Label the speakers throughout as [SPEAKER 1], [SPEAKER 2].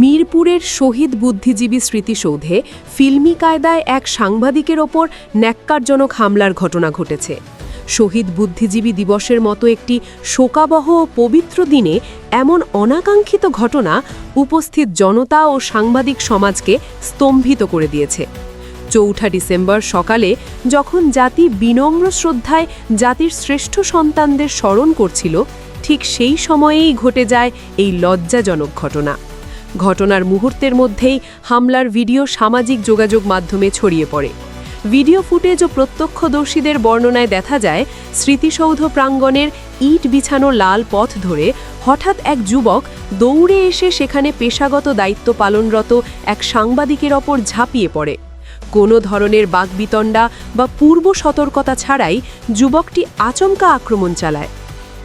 [SPEAKER 1] মিরপুরের শহীদ বুদ্ধিজীবী স্মৃতিসৌধে ফিল্মি কায়দায় এক সাংবাদিকের ওপর ন্যাক্কারজনক হামলার ঘটনা ঘটেছে। শহীদ বুদ্ধিজীবী দিবসের মতো একটি শোকাবহ ও পবিত্র দিনে এমন অনাকাঙ্ক্ষিত ঘটনা উপস্থিত জনতা ও সাংবাদিক সমাজকে স্তম্ভিত করে দিয়েছে। চৌঠা ডিসেম্বর সকালে যখন জাতি বিনম্র শ্রদ্ধায় জাতির শ্রেষ্ঠ সন্তানদের স্মরণ করছিল, ঠিক সেই সময়েই ঘটে যায় এই লজ্জাজনক ঘটনা। ঘটনার মুহূর্তের মধ্যেই হামলার ভিডিও সামাজিক যোগাযোগ মাধ্যমে ছড়িয়ে পড়ে। ভিডিও ফুটেজ ও প্রত্যক্ষদর্শীদের বর্ণনায় দেখা যায়, স্মৃতিসৌধ প্রাঙ্গণের ইট বিছানো লাল পথ ধরে হঠাৎ এক যুবক দৌড়ে এসে সেখানে পেশাগত দায়িত্ব পালনরত এক সাংবাদিকের ওপর ঝাঁপিয়ে পড়ে। কোনো ধরনের বাগবিতণ্ডা বা পূর্ব সতর্কতা ছাড়াই যুবকটি আচমকা আক্রমণ চালায়।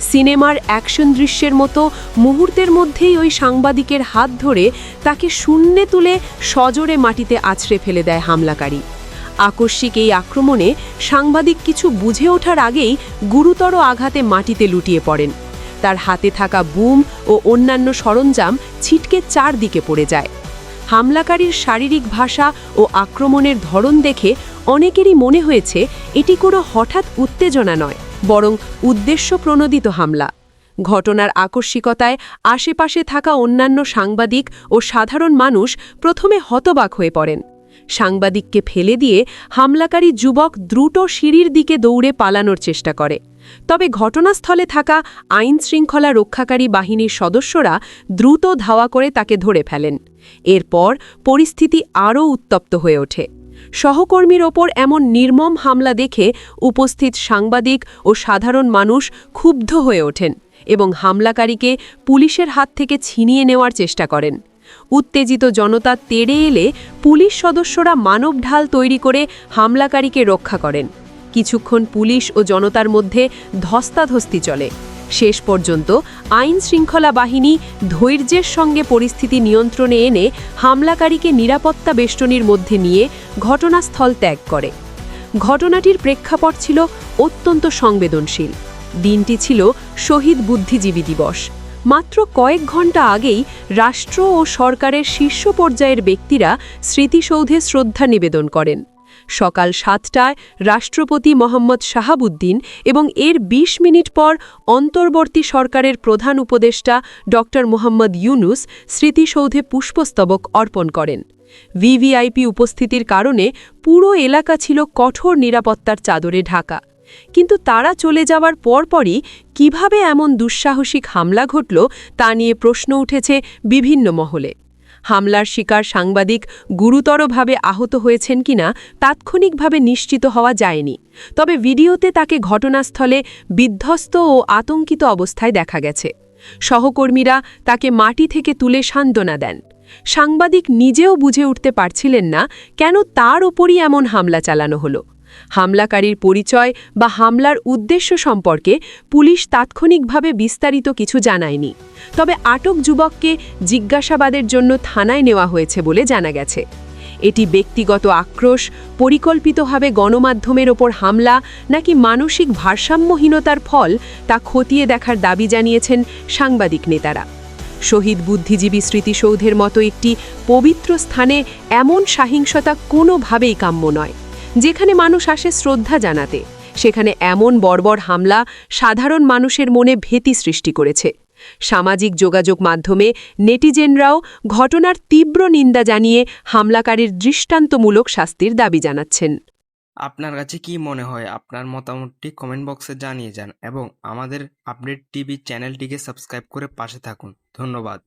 [SPEAKER 1] সিনেমার অ্যাকশন দৃশ্যের মতো মুহূর্তের মধ্যেই ওই সাংবাদিকের হাত ধরে তাকে শূন্যে তুলে সজোরে মাটিতে আছড়ে ফেলে দেয় হামলাকারী। আকস্মিক এই আক্রমণে সাংবাদিক কিছু বুঝে ওঠার আগেই গুরুতর আঘাতে মাটিতে লুটিয়ে পড়েন। তার হাতে থাকা বুম ও অন্যান্য সরঞ্জাম ছিটকে চারদিকে পড়ে যায়। হামলাকারীর শারীরিক ভাষা ও আক্রমণের ধরন দেখে অনেকেরই মনে হয়েছে, এটি কোনো হঠাৎ উত্তেজনা নয়। বরং উদ্দেশ্য প্রণোদিত হামলা। ঘটনার আকস্মিকতায় আশেপাশে থাকা অন্যান্য সাংবাদিক ও সাধারণ মানুষ প্রথমে হতবাক হয়ে পড়েন। সাংবাদিককে ফেলে দিয়ে হামলাকারী যুবক দ্রুত সিঁড়ির দিকে দৌড়ে পালানোর চেষ্টা করে। তবে ঘটনাস্থলে থাকা আইন শৃঙ্খলা রক্ষাকারী বাহিনীর সদস্যরা দ্রুত ধাওয়া করে তাকে ধরে ফেলেন। এরপর পরিস্থিতি আরও উত্তপ্ত হয়ে ওঠে। সহকর্মীর ওপর এমন নির্মম হামলা দেখে উপস্থিত সাংবাদিক ও সাধারণ মানুষ ক্ষুব্ধ হয়ে ওঠেন এবং হামলাকারীকে পুলিশের হাত থেকে ছিনিয়ে নেওয়ার চেষ্টা করেন। উত্তেজিত জনতা তেড়ে এলে পুলিশ সদস্যরা মানব ঢাল তৈরি করে হামলাকারীকে রক্ষা করেন। কিছুক্ষণ পুলিশ ও জনতার মধ্যে ধস্তাধস্তি চলে। শেষ পর্যন্ত আইন শৃঙ্খলা বাহিনী ধৈর্যের সঙ্গে পরিস্থিতি নিয়ন্ত্রণে এনে হামলাকারীকে নিরাপত্তা বেষ্টনীর মধ্যে নিয়ে ঘটনাস্থল ত্যাগ করে। ঘটনাটির প্রেক্ষাপট ছিল অত্যন্ত সংবেদনশীল। দিনটি ছিল শহীদ বুদ্ধিজীবী দিবস। মাত্র কয়েক ঘণ্টা আগেই রাষ্ট্র ও সরকারের শীর্ষ পর্যায়ের ব্যক্তিরা স্মৃতিসৌধে শ্রদ্ধা নিবেদন করেন। সকাল সাতটায় রাষ্ট্রপতি মোহাম্মদ শাহাবুদ্দিন এবং এর ২০ মিনিট পর অন্তর্বর্তী সরকারের প্রধান উপদেষ্টা ড. মোহাম্মদ ইউনুস স্মৃতিসৌধে পুষ্পস্তবক অর্পণ করেন। ভিভিআইপি উপস্থিতির কারণে পুরো এলাকা ছিল কঠোর নিরাপত্তার চাদরে ঢাকা। কিন্তু তারা চলে যাওয়ার পরপরই কীভাবে এমন দুঃসাহসিক হামলা ঘটল তা নিয়ে প্রশ্ন উঠেছে বিভিন্ন মহলে। হামলার শিকার সাংবাদিক গুরুতরভাবে আহত হয়েছেন কিনা তাৎক্ষণিকভাবে নিশ্চিত হওয়া যায়নি। তবে ভিডিওতে তাকে ঘটনাস্থলে বিধ্বস্ত ও আতঙ্কিত অবস্থায় দেখা গেছে। সহকর্মীরা তাকে মাটি থেকে তুলে সান্ত্বনা দেন। সাংবাদিক নিজেও বুঝে উঠতে পারছিলেন না কেন তার ওপরই এমন হামলা চালানো হলো। হামলাকারীর পরিচয় বা হামলার উদ্দেশ্য সম্পর্কে পুলিশ তাৎক্ষণিকভাবে বিস্তারিত কিছু জানায়নি। তবে আটক যুবককে জিজ্ঞাসাবাদের জন্য থানায় নেওয়া হয়েছে বলে জানা গেছে। এটি ব্যক্তিগত আক্রোশ, পরিকল্পিতভাবে গণমাধ্যমের ওপর হামলা নাকি মানসিক ভারসাম্যহীনতার ফল তা খতিয়ে দেখার দাবি জানিয়েছেন সাংবাদিক নেতারা। শহীদ বুদ্ধিজীবী স্মৃতিসৌধের মতো একটি পবিত্র স্থানে এমন সহিংসতা কোনোভাবেই কাম্য নয়। যেখানে মানুষ আসে শ্রদ্ধা জানাতে। সেখানে এমন বর্বর হামলা সাধারণ মানুষের মনে ভীতি সৃষ্টি করেছে। সামাজিক যোগাযোগ মাধ্যমে নেটিজেনরাও ঘটনার তীব্র নিন্দা জানিয়ে হামলাকারীর দৃষ্টান্তমূলক শাস্তির দাবি জানাচ্ছেন।
[SPEAKER 2] আপনার কাছে কি মনে হয়? আপনার মতামতটি কমেন্ট বক্সে জানিয়ে যান এবং আমাদের আপডেট টিভি চ্যানেলটিকে সাবস্ক্রাইব করে পাশে থাকুন। ধন্যবাদ।